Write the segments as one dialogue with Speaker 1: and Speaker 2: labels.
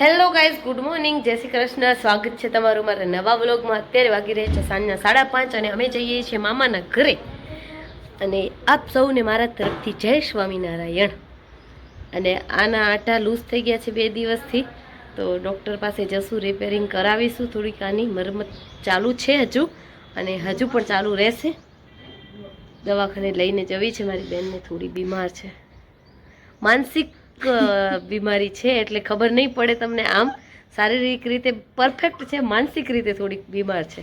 Speaker 1: Hello guys good morning જય શ્રી કૃષ્ણ. સ્વાગત છે તમારું મારા નવા વ્લોગમાં. અત્યારે વાગી રહ્યા છે સાંજના સાડા પાંચ અને અમે જઈએ છીએ મામાના ઘરે. અને આપ સૌને મારા તરફથી જય સ્વામિનારાયણ. અને આના આટા લૂઝ થઈ ગયા છે બે દિવસથી. તો ડૉક્ટર પાસે જશું રિપેરિંગ કરાવીશું. થોડીક આની મરમત ચાલુ છે હજુ. અને હજુ પણ ચાલુ રહેશે. દવાખાને લઈને જવી છે. મારી બહેનને થોડી બીમાર છે. માનસિક બીમારી છે એટલે ખબર નહીં પડે તમને આમ. શારીરિક રીતે પરફેક્ટ છે, માનસિક રીતે થોડીક બીમાર છે.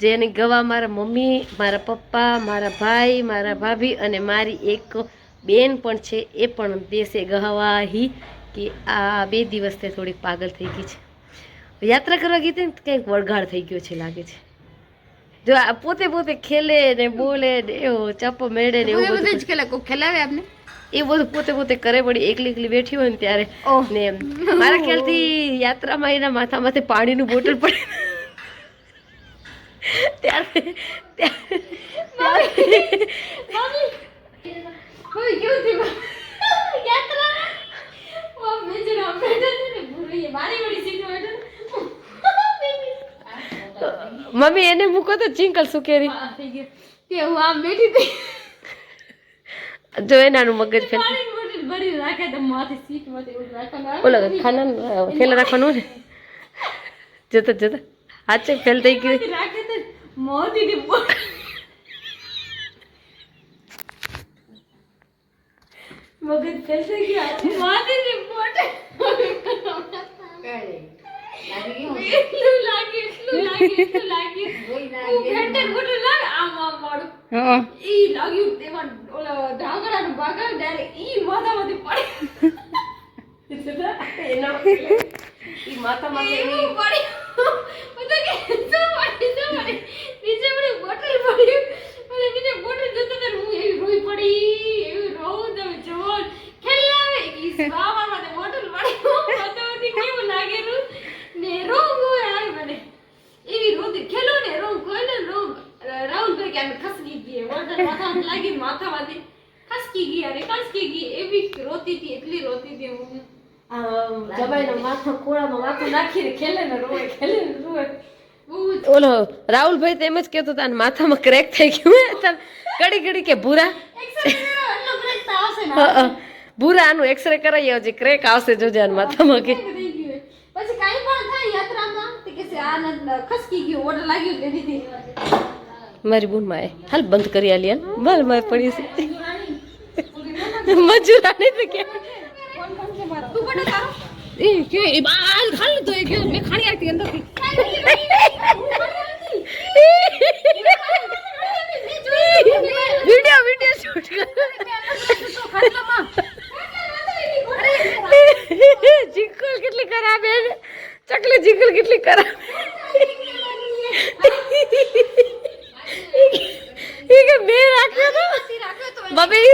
Speaker 1: જેની ગવા મારા મમ્મી, મારા પપ્પા, મારા ભાઈ, મારા ભાભી અને મારી એક બેન પણ છે, એ પણ દેશે ગવાહી કે આ બે દિવસથી થોડીક પાગલ થઈ ગઈ છે. યાત્રા કરવા ગઈ હતી કંઈક વળગાડ થઈ ગયો છે લાગે છે. જો આ પોતે પોતે ખેલે ને બોલે ને એવો ચપ્પો મેળે ને એવું બધું
Speaker 2: જ ખેલા. કોઈ ખેલાવે આપને?
Speaker 1: એ બધું પોતે પોતે કરે પડી એકલી એકલી બેઠી હોય ને ત્યારે ને એમ. મારા ખ્યાલથી યાત્રામાં એના માથામાંથી પાણીનું બોટલ પડે. ત્યારે
Speaker 2: ત્યારે યાત્રા ઓ મેં જરા બેઠા છે ને ભૂરી મારી વળી સીટ બેઠા
Speaker 1: મમ્મી એને મૂકો તો ચિંકલ સુકેરી.
Speaker 2: કેરી તે હું આમ બેઠી હતી.
Speaker 1: જો એનાનું મગજ ફેલ
Speaker 2: પાણી ભરી રાખે તો માથે સીટમાંથી રાખવાનું.
Speaker 1: ઓલા ખાના થેલા રાખવાનું ને જતા જતા. હાચે ફેલ થઈ ગયું.
Speaker 2: રાખે તો મોતી ની મગજ ફેલ થઈ ગયા. મોતી ની બોટલ એટલું લાગે એટલું લાગે એટલું લાગે હું ઘંટે મોટું લાગે આમ આમ મારું ઈ લાગ્યું તેમાં ઓલા ઢાંકણાનું ભાગા ડાયરેક્ટ ઈ માથામાંથી પડી
Speaker 1: એનો ઈ માથામાં
Speaker 2: એવું પડ્યું બધા કે શું પડી શું પડી નીચે પડી બોટલ પડ્યું અને નીચે બોટલ જતો તો હું એવી રોઈ પડી એવી રોઉં તમે જોવો ખેલાવે ઈ સ્વાવામાં બોટલ પડ્યું માથામાંથી કેવું લાગેલું ને રોઉં હું આવે મને એવી રોતી ખેલો ને રોઉં કોઈ ને રોઉં રાહુલભાઈ કે અમે ખસકી ગઈ બોટલ માથામાં લાગી માથામાંથી ખસકી ગઈ અને ખસકી ગઈ એવી રોતી હતી એટલી રોતી હતી હું
Speaker 1: જબાઈનો માથો ખોળામાં માથું નાખીને ખેલે ને રોવે ખેલે ને રોવે. ઓલો રાહુલભાઈ તો એમ જ કહેતો હતા માથામાં ક્રેક થઈ ગયું ઘડી ઘડી કે ભૂરા. ભૂરા આનું એક્સરે કરાવી આવજે ક્રેક આવશે જોજે આના માથામાં કે.
Speaker 2: પછી કાંઈ પણ થાય યાત્રામાં કે આ ખસકી ગયું ઓર્ડર લાગ્યું દીધી
Speaker 1: મારી બૂન માએ. હાલ બંધ કરી આલી હાલ માર પડી છે. મજૂરાને તો કે. એ એ બાલ ખાલી તો એ કે મેં ખાણી આતી અંદર વિડિયો વિડિયો શૂટ કર. જીકલ કેટલી ખરાબ હે ચકલી જીકલ કેટલી ખરાબ એ કે મેં રાખ્યો તો બબી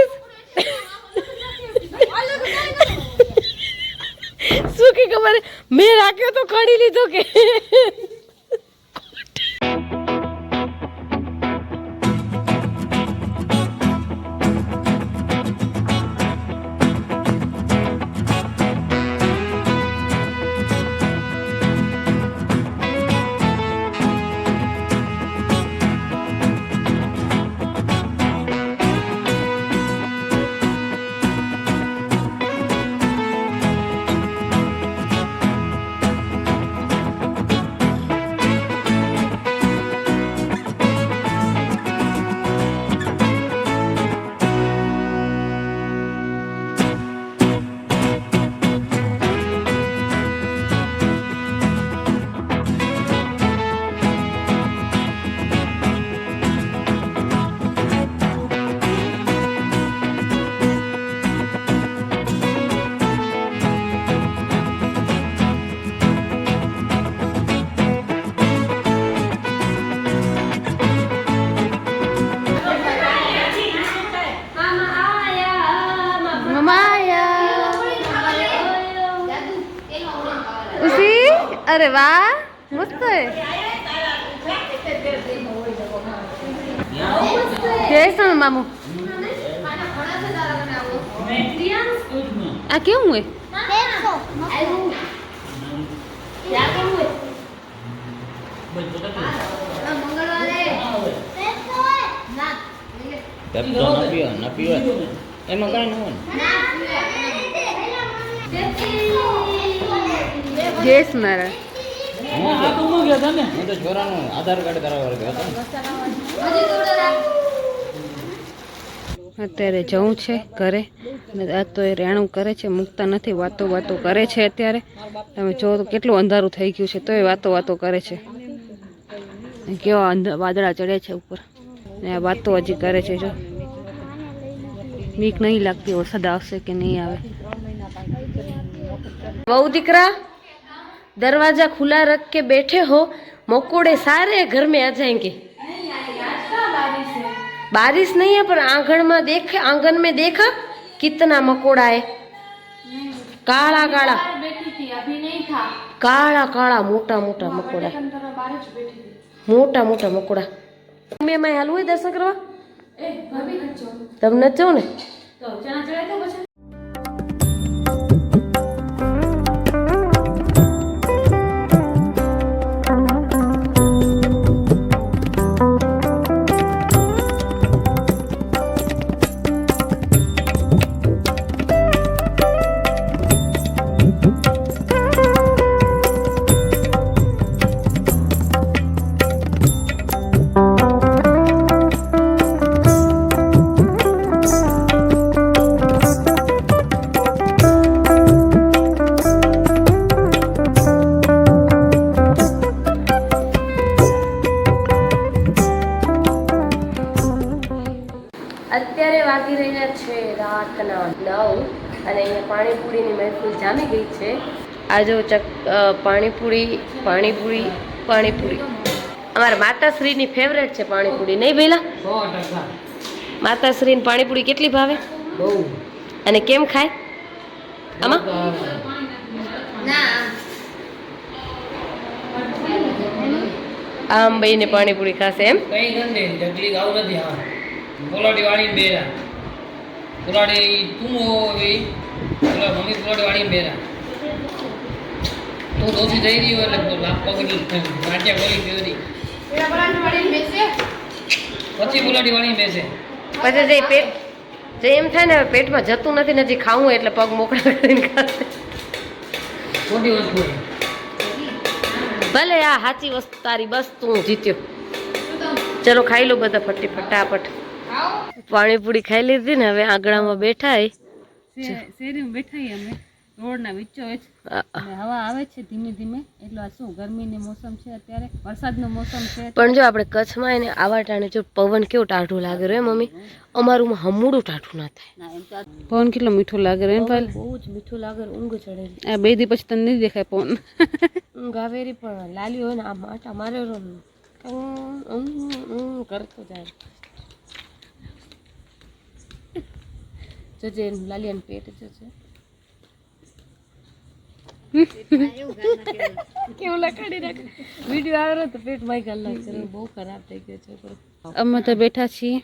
Speaker 1: શું કે ખબર? મેં રાખ્યો તો કાઢી લીધો કે.
Speaker 3: ¿Qué es eso, mamá? Aquí un wey.
Speaker 1: Jayesh મારા
Speaker 3: છોરાનું આધાર કાર્ડ કરાવવા
Speaker 4: અત્યારે જવું છે ઘરે. આ તો એ રેણું કરે છે મૂકતા નથી વાતો વાતો કરે છે અત્યારે. તમે જો તો કેટલું અંધારું થઈ ગયું છે તો એ વાતો વાતો કરે છે. કેવા વાદળા ચડે છે ઉપર. ને આ વાતો હજી કરે છે જો. બીક નહીં લાગતી વરસાદ આવશે કે નહીં આવે.
Speaker 1: બહુ દીકરા? दरवाजा खुला रख के बैठे हो मकोड़े सारे घर में आ जाएंगे बारिश नहीं है पर आंगन में देख आंगन में देखा कितना मकोड़ा है काला काला
Speaker 2: बैठी थी अभी नहीं था
Speaker 1: काला काला मोटा मोटा मकोड़ा
Speaker 2: अंदर बाहर જ બેઠી હતી
Speaker 1: મોટા મોટા મકોડા મેં એમાં હાલવું હોય દર્શન કરવા
Speaker 2: એ ભાભી નચો
Speaker 1: તમને જ જાઉં ને મહેફિલ જામી ગઈ છે. આ જો ચક પાણીપુરી પાણીપુરી પાણીપુરી. અમારા માતાશ્રીની ફેવરેટ છે પાણીપુરી. નહીં ભઈલા? માતાશ્રીની પાણીપુરી કેટલી ભાવે? અને કેમ ખાય? આમાં? આમ બઈને પાણીપુરી ખાશે એમ?
Speaker 5: કઈ ગંદે જગલી ગાવ નથી હા પોલાડી વાળીને બેરા. પોલાડી તું હોવી. પેલા મમ્મી પોલાડી વાળીને બેરા તું દોષી જઈ રહ્યો એટલે બોલી પીવરી
Speaker 2: પેલા પરાઠા વાળીને બેસે
Speaker 5: પછી બુલાડી વાળી બેસે.
Speaker 1: પછી જે પેટ જે એમ થાય ને હવે પેટમાં જતું નથી નથી ખાવું એટલે પગ મોકળા કરીને ખાશે.
Speaker 5: ખોટી વસ્તુ
Speaker 1: ભલે આ સાચી વસ્તુ તારી બસ તું જીત્યો. ચલો ખાઈ લો બધા ફટી ફટાફટ પાણીપુરી ખાઈ લીધી ને હવે આંગણામાં બેઠા.
Speaker 4: શેરીમાં બેઠા અમે રોડના વિચો હવા આવે છે ધીમે ધીમે. એટલે આ શું ગરમીની મોસમ છે અત્યારે? વરસાદનો મોસમ છે.
Speaker 1: પણ જો આપણે કચ્છમાં એને આવા ટાણે જો પવન કેવો ટાઢું લાગે રહ્યો મમ્મી અમારું હમુડું ટાઢું ના થાય.
Speaker 4: પવન કેટલો મીઠો લાગે રહ્યો ભાઈ?
Speaker 1: બહુ જ મીઠું લાગે ઊંઘ ચડે
Speaker 4: આ બે દી પછી તને નહીં દેખાય પવન.
Speaker 1: ઊંઘ આવેરી પણ લાલી હોય ને આ માટા મારે રોમ. કરતો જાય. જોજે એનું લાલિયાનું પેટ જોજે કેવું લખાડી નાખે? વીડિયો આવ્યો તો પેટમાં કલાક કરે બહુ ખરાબ થઈ ગયો છોકરો
Speaker 4: અમે તો બેઠા છીએ.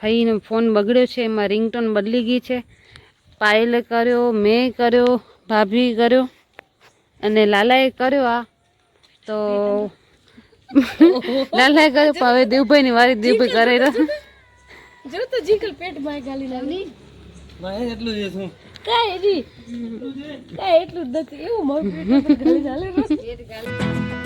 Speaker 4: ભાઈનો ફોન બગડ્યો છે એમાં રિંગટોન બદલી ગઈ છે. પાયલે કર્યો મેં કર્યો ભાભી કર્યો અને લાલાએ કર્યો આ. તો લાલાએ કર્યો પણ હવે દેવભાઈની વારી દેવભાઈ કરે
Speaker 1: જો તો જીકલ પેટમાં ગાલી લાવી
Speaker 5: મારે એટલું જ
Speaker 1: કાંઈ નહીં કાંઈ એટલું જ નથી. એવું મારું ચાલે